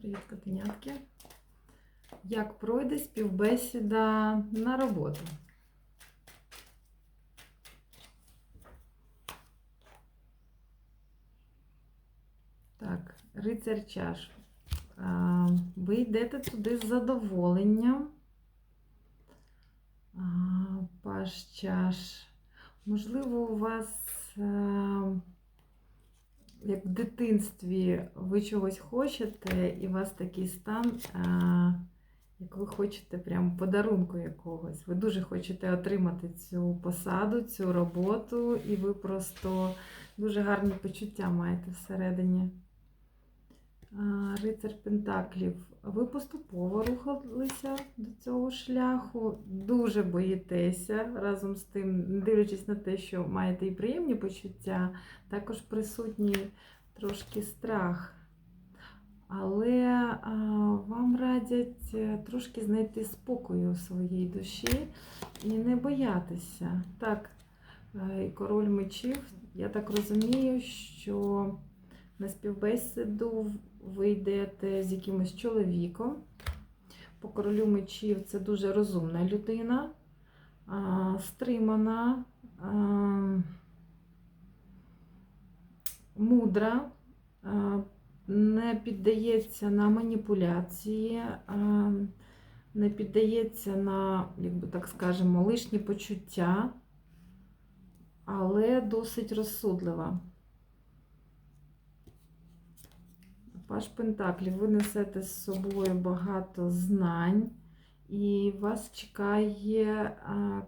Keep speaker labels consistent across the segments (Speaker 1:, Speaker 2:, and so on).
Speaker 1: Привіт, котенятки. Як пройде співбесіда на роботу? Так, рицар чаш. Ви йдете туди з задоволенням. Паш чаш. Можливо, у вас, е, як в дитинстві, ви чогось хочете, і у вас такий стан, е, як ви хочете прям подарунку якогось. Ви дуже хочете отримати цю посаду, цю роботу, і ви просто дуже гарні почуття маєте всередині. Рицар Пентаклів. Ви поступово рухалися до цього шляху, дуже боїтеся разом з тим, дивлячись на те, що маєте і приємні почуття, також присутній трошки страх. Але а, вам радять е, трошки знайти спокою у своїй душі і не боятися. Так, е, і король мечів, я так розумію, що на співбесіду ви йдете з якимось чоловіком. По королю мечів це дуже розумна людина, стримана, мудра, не піддається на маніпуляції, не піддається на, як би так скажемо, лишні почуття, але досить розсудлива. Паш Пентаклів, ви несете з собою багато знань, і вас чекає а,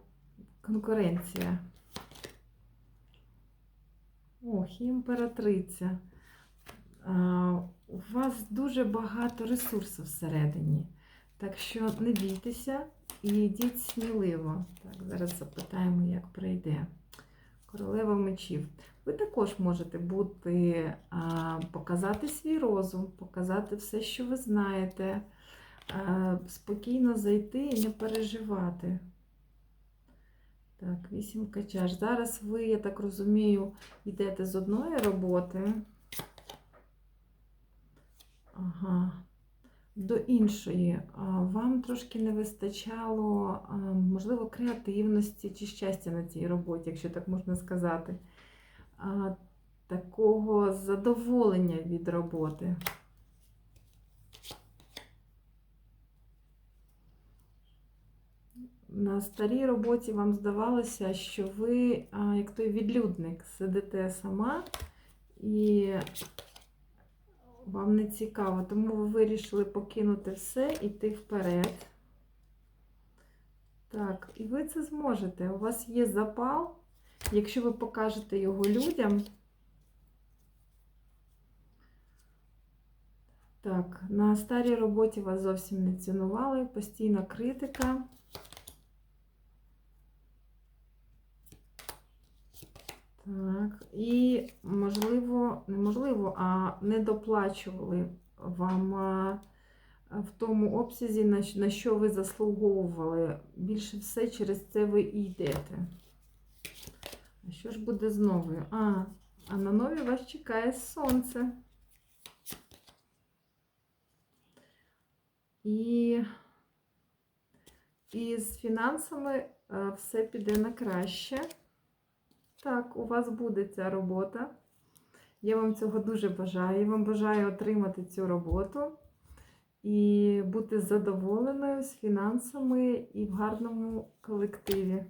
Speaker 1: конкуренція. Ох, імператриця. А, у вас дуже багато ресурсів всередині. Так що не бійтеся і йдіть сміливо. Так, зараз запитаємо, як пройде. Королева мечів. Ви також можете бути, показати свій розум, показати все, що ви знаєте, спокійно зайти і не переживати. Так, вісімка чаш. Зараз ви, я так розумію, йдете з одної роботи. Ага. До іншої. Вам трошки не вистачало, можливо, креативності чи щастя на цій роботі, якщо так можна сказати. Такого задоволення від роботи. На старій роботі вам здавалося, що ви, як той відлюдник, сидите сама і вам не цікаво, тому ви вирішили покинути все і йти вперед. Так, і ви це зможете. У вас є запал, якщо ви покажете його людям. Так, на старій роботі вас зовсім не цінували, постійна критика. Так, і можливо, неможливо, а не доплачували вам в тому обсязі, на, що ви заслуговували. Більше все через це ви і йдете. А що ж буде з новою? А, а на нові вас чекає сонце. І, і з фінансами е, все піде на краще. Так, у вас буде ця робота. Я вам цього дуже бажаю. Я вам бажаю отримати цю роботу і бути задоволеною з фінансами і в гарному колективі.